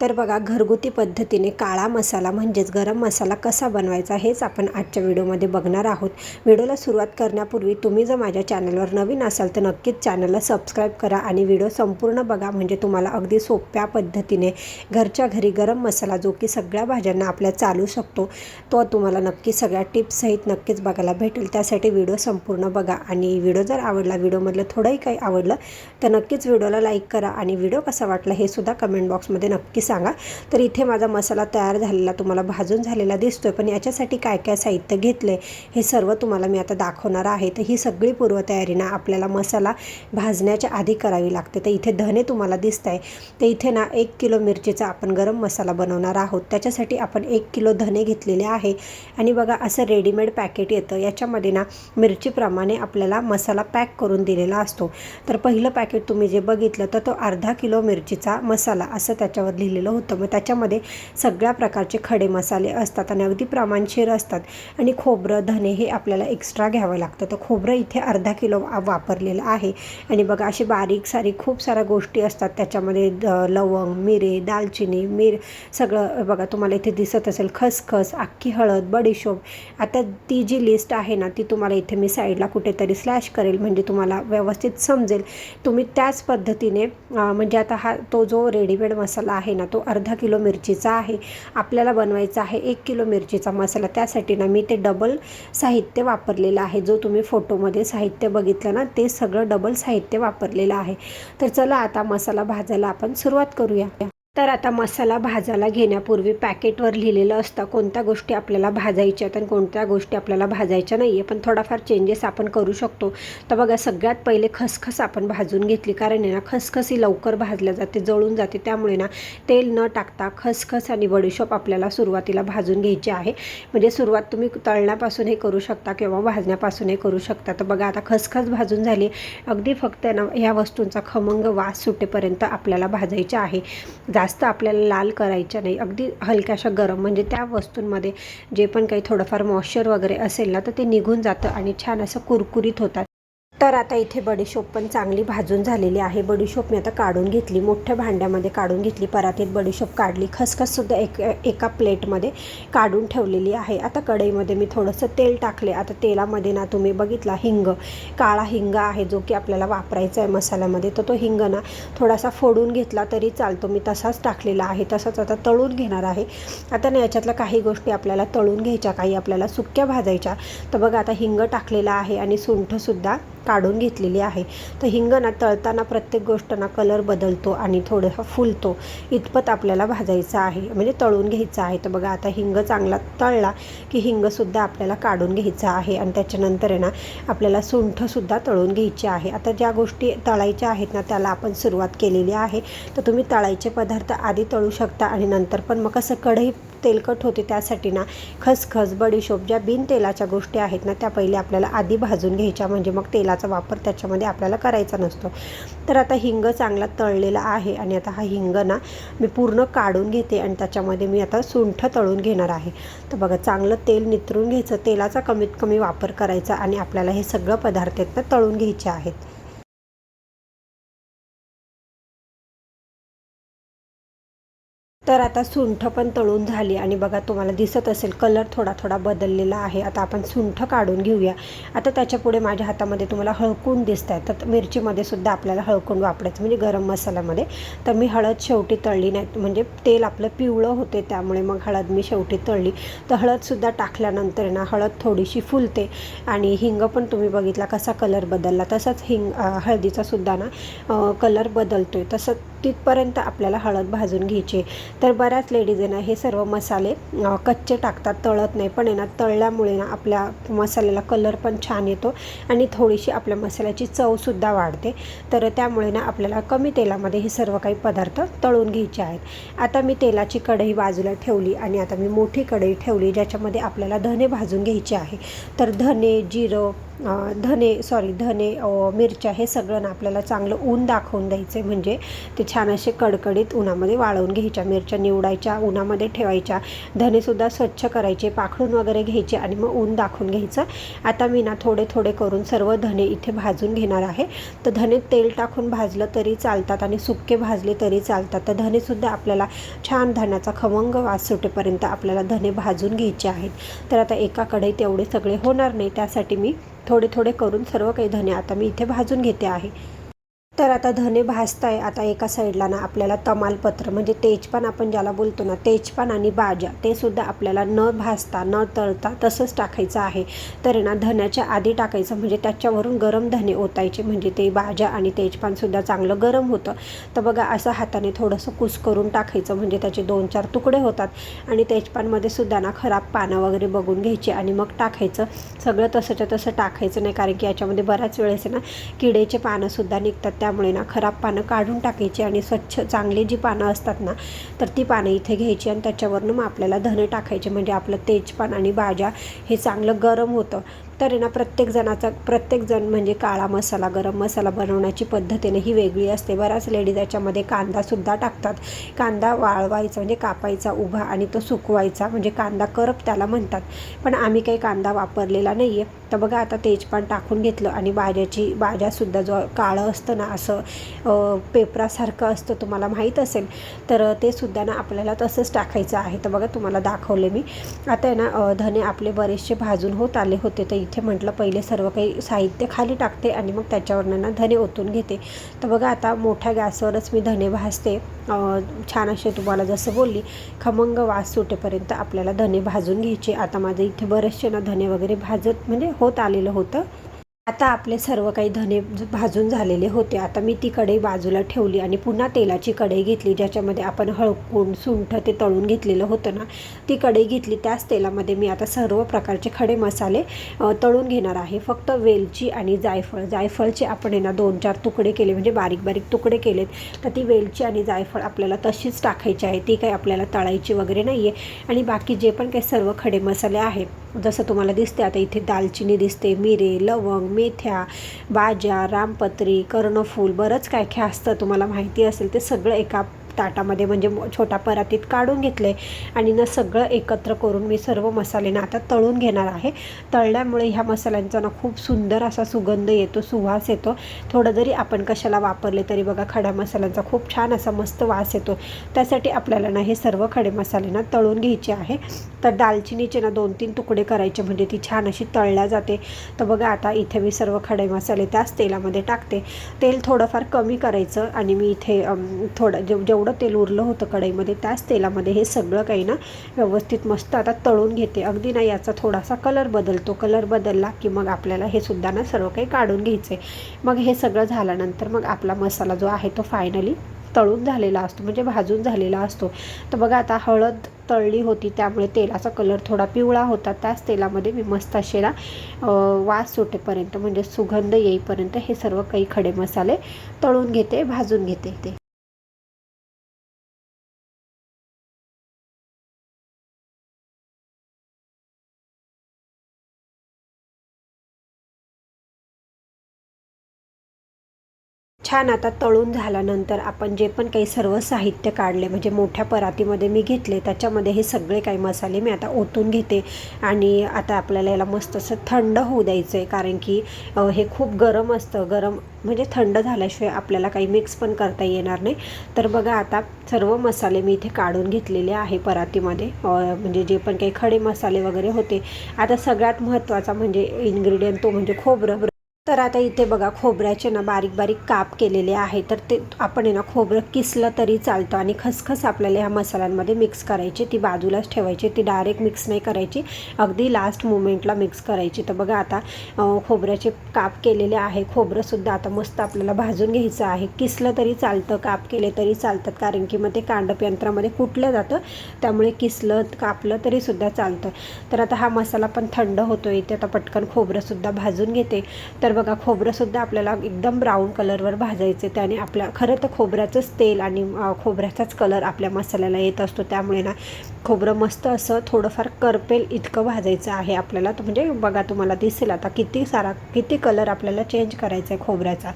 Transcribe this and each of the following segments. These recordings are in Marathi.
तर बघा घरगुती पद्धतीने काळा मसाला म्हणजेच गरम मसाला कसा बनवायचा हेच आपण आजच्या व्हिडिओमध्ये बघणार आहोत. व्हिडिओला सुरुवात करण्यापूर्वी तुम्ही जर माझ्या चॅनलवर नवीन असाल तर नक्कीच चॅनलला सबस्क्राईब करा आणि व्हिडिओ संपूर्ण बघा. म्हणजे तुम्हाला अगदी सोप्या पद्धतीने घरच्या घरी गरम मसाला जो की सगळ्या भाज्यांना आपल्या चालू शकतो तो तुम्हाला नक्की सगळ्या टिप्ससहित नक्कीच बघायला भेटेल. त्यासाठी व्हिडिओ संपूर्ण बघा. आणि व्हिडिओ जर आवडला व्हिडिओमधलं थोडंही काही आवडलं तर नक्कीच व्हिडिओला लाईक करा. आणि व्हिडिओ कसा वाटला हे सुद्धा कमेंट बॉक्समध्ये नक्कीच सांगा. तर इथे माझा मसाला तयार झालेला तुम्हाला भाजून झालेला दिसतोय पण याच्यासाठी काय काय साहित्य घेतलं हे सर्व तुम्हाला मी आता दाखवणार आहे. तर ही सगळी पूर्वतयारी ना आपल्याला मसाला भाजण्याच्या आधी करावी लागते. तर इथे धने तुम्हाला दिसत आहे तर इथे ना एक किलो मिरचीचा आपण गरम मसाला बनवणार आहोत. त्याच्यासाठी आपण एक किलो धने घेतलेले आहे. आणि बघा असं रेडीमेड पॅकेट येतं. याच्यामध्ये ना मिरचीप्रमाणे आपल्याला मसाला पॅक करून दिलेला असतो. तर पहिलं पॅकेट तुम्ही जे बघितलं तर तो अर्धा किलो मिरचीचा मसाला असं त्याच्यावर लिहिलेलं होतं. मग त्याच्यामध्ये सगळ्या प्रकारचे खडे मसाले असतात आणि अगदी प्रमाणशीर असतात. आणि खोबरं धने हे आपल्याला एक्स्ट्रा घ्यावं लागतं. तर खोबरं इथे अर्धा किलो वापरलेलं आहे. आणि बघा अशी बारीक सारीक खूप साऱ्या गोष्टी असतात. त्याच्यामध्ये लवंग मिरे दालचिनी मीर सगळं बघा तुम्हाला इथे दिसत असेल. खसखस अख्खी हळद बडीशोप. आता ती जी लिस्ट आहे ना ती तुम्हाला इथे मी साईडला कुठेतरी स्लॅश करेल. म्हणजे तुम्हाला व्यवस्थित समजेल. तुम्ही त्याच पद्धतीने म्हणजे आता हा तो जो रेडीमेड मसाला आहे ना तो अर्धा किलो मिरचीचा आहे. आपल्याला बनवायचा आहे एक किलो मिरचीचा मसाला. त्यासाठी ना मी ते डबल साहित्य वापरलेलं आहे. जो तुम्ही फोटोमध्ये साहित्य बघितलं ना ते सगळं डबल साहित्य वापरलेलं आहे. तर चला आता मसाला भाजायला आपण सुरुवात करूया. तर आता मसाला भाजायला घेण्यापूर्वी पॅकेटवर लिहिलेलं असतं कोणत्या गोष्टी आपल्याला भाजायच्या आहेत आणि कोणत्या गोष्टी आपल्याला भाजायच्या नाही आहे पण थोडाफार चेंजेस आपण करू शकतो. तर बघा सगळ्यात पहिले खसखस आपण भाजून घेतली. कारण आहे ना खसखस ही लवकर भाजल्या जाते जळून जाते. त्यामुळे ना तेल न टाकता खसखस आणि बडीशोप आपल्याला सुरुवातीला भाजून घ्यायची आहे. म्हणजे सुरुवात तुम्ही तळण्यापासून हे करू शकता किंवा भाजण्यापासून हे करू शकता. तर बघा आता खसखस भाजून झाली. अगदी फक्त ना ह्या वस्तूंचा खमंग वास सुटेपर्यंत आपल्याला भाजायचा आहे. जास्त जास्त आपल्याला लाल करायच्या नाही. अगदी हलक्याशा गरम म्हणजे त्या वस्तूंमध्ये जे पण काही थोडंफार मॉइश्चर वगैरे असेल ना तर ते निघून जातं आणि छान असं कुरकुरीत होतात. तर आता इथे बडीशोप पण चांगली भाजून झालेली आहे. बडीशोप मी आता काढून घेतली. मोठ्या भांड्यामध्ये काढून घेतली. परातीत बडीशोप काढली. खसखससुद्धा एक एका प्लेटमध्ये काढून ठेवलेली आहे. आता कढईमध्ये मी थोडंसं तेल टाकले. आता तेलामध्ये ना तुम्ही बघितला हिंग. काळा हिंग आहे जो की आपल्याला वापरायचा आहे मसाल्यामध्ये. तर तो हिंग ना थोडासा फोडून घेतला तरी चालतो. मी तसाच टाकलेला आहे. तसाच आता तळून घेणार आहे. आता ना याच्यातल्या काही गोष्टी आपल्याला तळून घ्यायच्या काही आपल्याला सुक्या भाजायच्या. तर बघा आता हिंग टाकलेला आहे आणि सुंठसुद्धा काढून घेतलेली आहे. तर हिंग ना तळताना प्रत्येक गोष्ट ना कलर बदलतो आणि थोडंसं फुलतो. इतपत आपल्याला भाजायचं आहे. म्हणजे तळून घ्यायचं आहे. तर बघा आता हिंग चांगला तळला की हिंगसुद्धा आपल्याला काढून घ्यायचा आहे. आणि त्याच्यानंतर आहे ना आपल्याला सुंठसुद्धा तळून घ्यायची आहे. आता ज्या गोष्टी तळायच्या आहेत ना त्याला आपण सुरुवात केलेली आहे. तर तुम्ही तळायचे पदार्थ आधी तळू शकता आणि नंतर पण. मग कसं कढई तेलकट होते त्यासाठी ना खसखस बडीशोप ज्या बिन तेलाच्या गोष्टी आहेत ना त्या पहिले आपल्याला आधी भाजून घ्यायच्या. म्हणजे मग तेलाचा वापर त्याच्यामध्ये आपल्याला करायचा नसतो. तर आता हिंग चांगला तळलेला आहे आणि आता हा हिंग ना मी पूर्ण काढून घेते आणि त्याच्यामध्ये मी आता सुंठ तळून घेणार आहे. तर बघा चांगलं तेल नितरून घ्यायचं. तेलाचा कमीत कमी वापर करायचा आणि आपल्याला हे सगळं पदार्थ आहेत ना तळून घ्यायचे आहेत. तर आता सुंठ पण तळून झाली आणि बघा तुम्हाला दिसत असेल कलर थोडा थोडा बदललेला आहे. आता आपण सुंठ काढून घेऊया. आता त्याच्यापुढे माझ्या हातामध्ये तुम्हाला हळकून दिसत आहे तर मिरचीमध्ये सुद्धा आपल्याला हळकून वापरायचं म्हणजे गरम मसाल्यामध्ये. तर मी हळद शेवटी तळली नाही म्हणजे तेल आपलं पिवळं होते त्यामुळे मग हळद मी शेवटी तळली. तर हळदसुद्धा टाकल्यानंतर ना हळद थोडीशी फुलते आणि हिंग पण तुम्ही बघितला कसा कलर बदलला. तसंच हिंग हळदीचा सुद्धा ना कलर बदलतोय. तसंच तिथपर्यंत आपल्याला हळद भाजून घ्यायची. तर बऱ्याच लेडीज आहे ना हे सर्व मसाले कच्चे टाकतात तळत नाही. पण आहे ना तळल्यामुळे ना आपल्या मसाल्याला कलर पण छान येतो आणि थोडीशी आपल्या मसाल्याची चवसुद्धा वाढते. तर त्यामुळे ना आपल्याला कमी तेलामध्ये हे सर्व काही पदार्थ तळून घ्यायचे आहेत. आता मी तेलाची कढई बाजूला ठेवली आणि आता मी मोठी कढई ठेवली ज्याच्यामध्ये आपल्याला धने भाजून घ्यायचे आहे. तर धने जिरं धने सॉरी धने मिरच्या हे सगळं ना आपल्याला चांगलं ऊन दाखवून द्यायचं म्हणजे ते छान असे कडकडीत उन्हामध्ये वाळवून घ्यायच्या मिरच्या निवडायच्या उन्हामध्ये ठेवायच्या. धनेसुद्धा स्वच्छ करायचे पाखडून वगैरे घ्यायचे आणि मग ऊन दाखवून घ्यायचं. आता मी ना थोडे थोडे करून सर्व धने इथे भाजून घेणार आहे. तर धने तेल टाकून भाजलं तरी चालतात आणि सुके भाजले तरी चालतात. तर धनेसुद्धा आपल्याला छान धण्याचा खमंग वास सुटेपर्यंत आपल्याला धने भाजून घ्यायचे आहेत. तर आता एका कढईत एवढे सगळे होणार नाही त्यासाठी मी थोडे थोडे करून सर्व काही धने आता मी इथे भाजून घेते आहे. तर आता धने भाजताय. आता एका साईडला ना आपल्याला तमालपत्र म्हणजे तेजपान आपण ज्याला बोलतो ना तेजपान आणि बाजा ते सुद्धा आपल्याला न भाजता न तळता तसंच टाकायचं आहे. तर आहे ना धन्याच्या आधी टाकायचं म्हणजे त्याच्यावरून गरम धने ओतायचे म्हणजे ते बाजा आणि तेजपानसुद्धा चांगलं गरम होतं. तर बघा असं हाताने थोडंसं कुस करून टाकायचं म्हणजे त्याचे दोन चार तुकडे होतात. आणि तेजपानमध्ये सुद्धा ना खराब पानं वगैरे बघून घ्यायची आणि मग टाकायचं. सगळं तसंच्या तसं टाकायचं नाही कारण की याच्यामध्ये बऱ्याच वेळेस ना किडेचे पानंसुद्धा निघतात. त्या त्यामुळे ना खराब पानं काढून टाकायची आणि स्वच्छ चांगली जी पानं असतात ना तर ती पानं इथे घ्यायची आणि त्याच्यावरनं मग आपल्याला धने टाकायचे. म्हणजे आपलं तेजपान आणि भाज्या हे चांगलं गरम होतं. तर आहे ना प्रत्येक जणाचा प्रत्येक जण म्हणजे काळा मसाला गरम मसाला बनवण्याची पद्धतीने ही वेगळी असते. बऱ्याच लेडीज याच्यामध्ये कांदासुद्धा टाकतात. कांदा वाळवायचा म्हणजे कापायचा उभा आणि तो सुकवायचा म्हणजे कांदा करप त्याला म्हणतात. पण आम्ही काही कांदा वापरलेला नाही आहे तर बघा आता तेजपान टाकून घेतलं आणि भाज्याची भाज्यासुद्धा जो काळं असतं ना असं पेपरासारखं असतं तुम्हाला माहीत असेल तर ते सुद्धा ना आपल्याला तसंच टाकायचं आहे. तर बघा तुम्हाला दाखवले मी. आता आहे ना धने आपले बरेचसे भाजून होत आले होते तर इथे म्हटलं पहिले सर्व काही साहित्य खाली टाकते आणि मग त्याच्यावरनं ना धने ओतून घेते. तर बघा आता मोठ्या गॅसवरच मी धने भाजते. छान असे तुम्हाला जसं बोलली खमंग वास सुटेपर्यंत आपल्याला धने भाजून घ्यायचे. आता माझे इथे बरेचसे ना धने वगैरे भाजत म्हणजे होत आलेलं होतं. आता आपले सर्व काही धने भाजून झालेले होते. आता मी ती कढई बाजूला ठेवली आणि पुन्हा तेलाची कढई घेतली ज्याच्यामध्ये आपण हळकून सुंठ ते तळून घेतलेलं होतं ना ती कढई घेतली. त्याच तेलामध्ये मी आता सर्व प्रकारचे खडे मसाले तळून घेणार आहे. फक्त वेलची आणि जायफळ. जायफळचे आपण आहे ना दोन चार तुकडे केले म्हणजे बारीक बारीक तुकडे केलेत. तर ती वेलची आणि जायफळ आपल्याला तशीच टाकायची आहे. ती काही आपल्याला तळायची वगैरे नाही आहे आणि बाकी जे पण काही सर्व खडे मसाले आहेत जसं तुम्हाला दिसते आता इथे दालचिनी दिसते मिरे लवंग मेथ्या बाज्या रामपत्री कर्णफूल बरंच काय काय असतं तुम्हाला माहिती असेल ते सगळं एका ताटामध्ये म्हणजे मो- छोटा परातीत काढून घेतले आणि ना सगळं एकत्र करून मी सर्व मसाले ना आता तळून घेणार आहे. तळल्यामुळे ह्या मसाल्यांचा ना खूप सुंदर असा सुगंध येतो सुवास येतो. थोडं जरी आपण कशाला वापरले तरी बघा खड्या मसाल्यांचा खूप छान असा मस्त वास येतो. त्यासाठी आपल्याला ना हे सर्व खडे मसाले ना तळून घ्यायचे आहे. तर दालचिनीचे ना दोन तीन तुकडे करायचे म्हणजे ती छान अशी तळल्या जाते. तर बघा आता इथे मी सर्व खडे मसाले त्याच तेलामध्ये टाकते. तेल थोडंफार कमी करायचं आणि मी इथे थोडं जेव जेवढं तेल उरलं होतं कढईमध्ये त्याच तेलामध्ये हे सगळं काही ना व्यवस्थित मस्त आता तळून घेते. अगदी ना याचा थोडासा कलर बदलतो. कलर बदलला की मग आपल्याला हे सुद्धा ना सर्व काही काढून घ्यायचं आहे मग हे सगळं झाल्यानंतर मग आपला मसाला जो आहे तो फायनली तळून झालेला असतो म्हणजे भाजून झालेला असतो. तर बघा आता हळद तळली होती त्यामुळे तेलाचा कलर थोडा पिवळा होता. त्याच तेलामध्ये मी मस्त असेला वास सुटेपर्यंत म्हणजे सुगंध येईपर्यंत हे सर्व काही खडे मसाले तळून घेते भाजून घेते ते. छान आता तळून झाल्यानंतर आपण जे पण काही सर्व साहित्य काढले म्हणजे मोठ्या परातीमध्ये मी घेतले त्याच्यामध्ये हे सगळे काही मसाले मी आता ओतून घेते. आणि आता आपल्याला याला मस्त असं थंड होऊ द्यायचं आहे कारण की हे खूप गरम असतं. गरम म्हणजे थंड झाल्याशिवाय आपल्याला काही मिक्स पण करता येणार नाही. तर बघा आता सर्व मसाले मी इथे काढून घेतलेले आहे परातीमध्ये. म्हणजे जे पण काही खडे मसाले वगैरे होते. आता सगळ्यात महत्त्वाचा म्हणजे इन्ग्रेडियंट तो म्हणजे खोबरं. तर आता इथे बघा खोबऱ्याचे ना बारीक बारीक काप केलेले आहे. तर ते आपण आहे ना खोबरं किसलं तरी चालतं आणि खसखस आपल्याला ह्या मसाल्यांमध्ये मिक्स करायची. ती बाजूलाच ठेवायची ती डायरेक्ट मिक्स नाही करायची. अगदी लास्ट मुमेंटला मिक्स करायची. तर बघा आता खोबऱ्याचे काप केलेले आहे. खोबरंसुद्धा आता मस्त आपल्याला भाजून घ्यायचं आहे. किसलं तरी चालतं काप केले तरी चालतात कारण की मग ते कांडप यंत्रामध्ये कुटलं जातं त्यामुळे किसलं कापलं तरीसुद्धा चालतं. तर आता हा मसाला पण थंड होतो इथे आता पटकन खोबरंसुद्धा भाजून घेते. तर बघा खोबरंसुद्धा आपल्याला एकदम ब्राऊन कलरवर भाजायचे. त्याने आपल्या खरं तर खोबऱ्याचंच तेल आणि खोबऱ्याचाच कलर आपल्या मसाल्याला येत असतो. त्यामुळे ना खोबरं मस्त असं थोडंफार करपेल इतकं भाजायचं आहे आपल्याला. तर म्हणजे बघा तुम्हाला दिसेल आता किती सारा किती कलर आपल्याला चेंज करायचा आहे खोबऱ्याचा.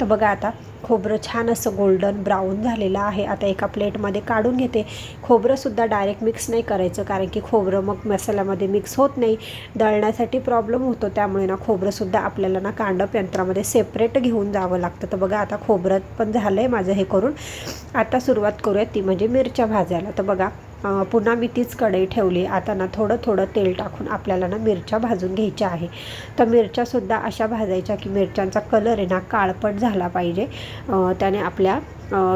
तर बघा आता खोबरं छान असं गोल्डन ब्राऊन झालेलं आहे. आता एका प्लेटमध्ये काढून घेते. खोबरंसुद्धा डायरेक्ट मिक्स नाही करायचं कारण की खोबरं मग मसाल्यामध्ये मिक्स होत नाही. दळण्यासाठी प्रॉब्लेम होतो. त्यामुळे ना खोबरंसुद्धा आपल्याला ना कांडप यंत्रामध्ये सेपरेट घेऊन जावं लागतं. तर बघा आता खोबरं पण झालं आहे माझं हे करून. आता सुरुवात करूया ती म्हणजे मिरच्या भाजायला. तर बघा पुन्हा मी तीच कढई ठेवली. आता ना थोडं थोडं तेल टाकून आपल्याला ना मिरच्या भाजून घ्यायच्या आहे. तर मिरच्यासुद्धा अशा भाजायच्या की मिरच्यांचा कलर आहे ना काळपट झाला पाहिजे. त्याने आपल्या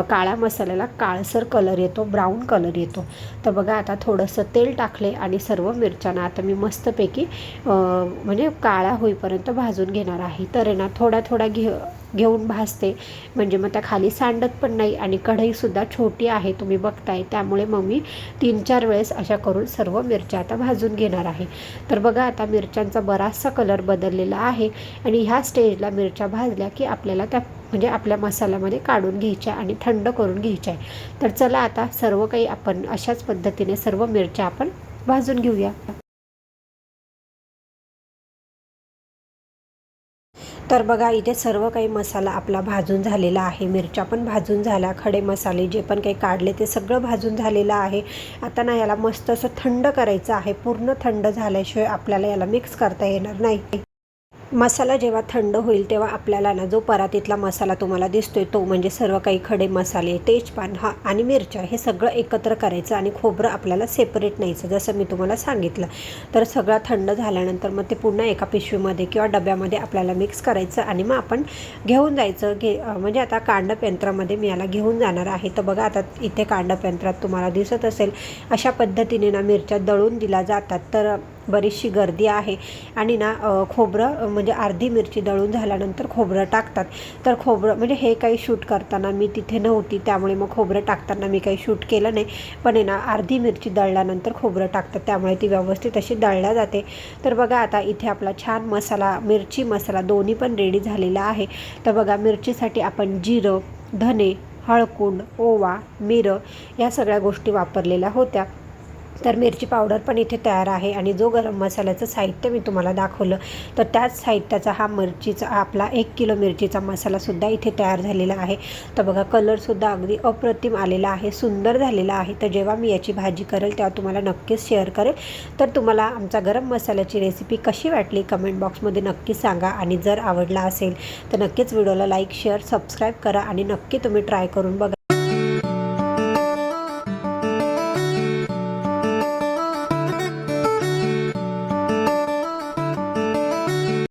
काळ्या मसाल्याला काळसर कलर येतो ब्राऊन कलर येतो. तर बघा आता थोडंसं तेल टाकले आणि सर्व मिरच्यांना आता मी मस्तपैकी म्हणजे काळ्या होईपर्यंत भाजून घेणार आहे. तर आहे ना थोडा थोडा घे घेऊन भाजते म्हणजे मग त्या खाली सांडत पण नाही आणि कढईसुद्धा छोटी आहे तुम्ही बघताय. त्यामुळे मग मी तीन चार वेळेस अशा करून सर्व मिरच्या आता भाजून घेणार आहे. तर बघा आता मिरच्यांचा बराचसा कलर बदललेला आहे आणि ह्या स्टेजला मिरच्या भाजल्या की आपल्याला त्या म्हणजे आपल्या मसाल्यामध्ये काढून घ्यायच्या आणि थंड करून घ्यायच्या आहे. तर चला आता सर्व काही आपण अशाच पद्धतीने सर्व मिरच्या आपण भाजून घेऊया. तर बघा इथे सर्व काही मसाला आपला भाजून झालेला आहे. मिरच्या पण भाजून झाल्या खडे मसाले जे पण काही काढले ते सगळं भाजून झालेलं आहे. आता ना याला मस्त असं थंड करायचं आहे. पूर्ण थंड झाल्याशिवाय आपल्याला याला मिक्स करता येणार नाही. मसाला जेव्हा थंड होईल तेव्हा आपल्याला ना जो परातीतला मसाला तुम्हाला दिसतोय तो म्हणजे सर्व काही खडे मसाले तेजपान हा आणि मिरच्या हे सगळं एकत्र करायचं आणि खोबरं आपल्याला सेपरेट न्यायचं जसं मी तुम्हाला सांगितलं. तर सगळं थंड झाल्यानंतर मग ते पुन्हा एका पिशवीमध्ये किंवा डब्यामध्ये आपल्याला मिक्स करायचं आणि मग आपण घेऊन जायचं. घे म्हणजे आता कांडप यंत्रामध्ये मी याला घेऊन जाणार आहे. तर बघा आता इथे कांडप यंत्रात तुम्हाला दिसत असेल अशा पद्धतीने ना मिरच्या दळून दिल्या जातात. तर बरीचशी गर्दी आहे. आणि ना खोबरं म्हणजे अर्धी मिरची दळून झाल्यानंतर खोबरं टाकतात. तर खोबरं म्हणजे हे काही शूट करताना मी तिथे नव्हती त्यामुळे मग खोबरं टाकताना मी काही शूट केलं नाही. पण आहे ना अर्धी मिरची दळल्यानंतर खोबरं टाकतात त्यामुळे ती व्यवस्थित अशी दळल्या जाते. तर बघा आता इथे आपला छान मसाला मिरची मसाला दोन्ही पण रेडी झालेला आहे. तर बघा मिरचीसाठी आपण जिरं धने हळकुंड ओवा मिरं या सगळ्या गोष्टी वापरलेल्या होत्या. तर मिरची पावडर पण इथे तयार आहे आणि जो गरम मसाल्याचं साहित्य मी तुम्हाला दाखवलं तर त्याच साहित्याचा हा मिरचीचा आपला एक किलो मिरचीचा मसालासुद्धा इथे तयार झालेला आहे. तर बघा कलरसुद्धा अगदी अप्रतिम आलेला आहे सुंदर झालेला आहे. तर जेव्हा मी याची भाजी करेल तेव्हा तुम्हाला नक्कीच शेअर करेल. तर तुम्हाला आमचा गरम मसाल्याची रेसिपी कशी वाटली कमेंट बॉक्समध्ये नक्की सांगा. आणि जर आवडला असेल तर नक्कीच व्हिडिओला लाईक शेअर सबस्क्राईब करा. आणि नक्की तुम्ही ट्राय करून बघा.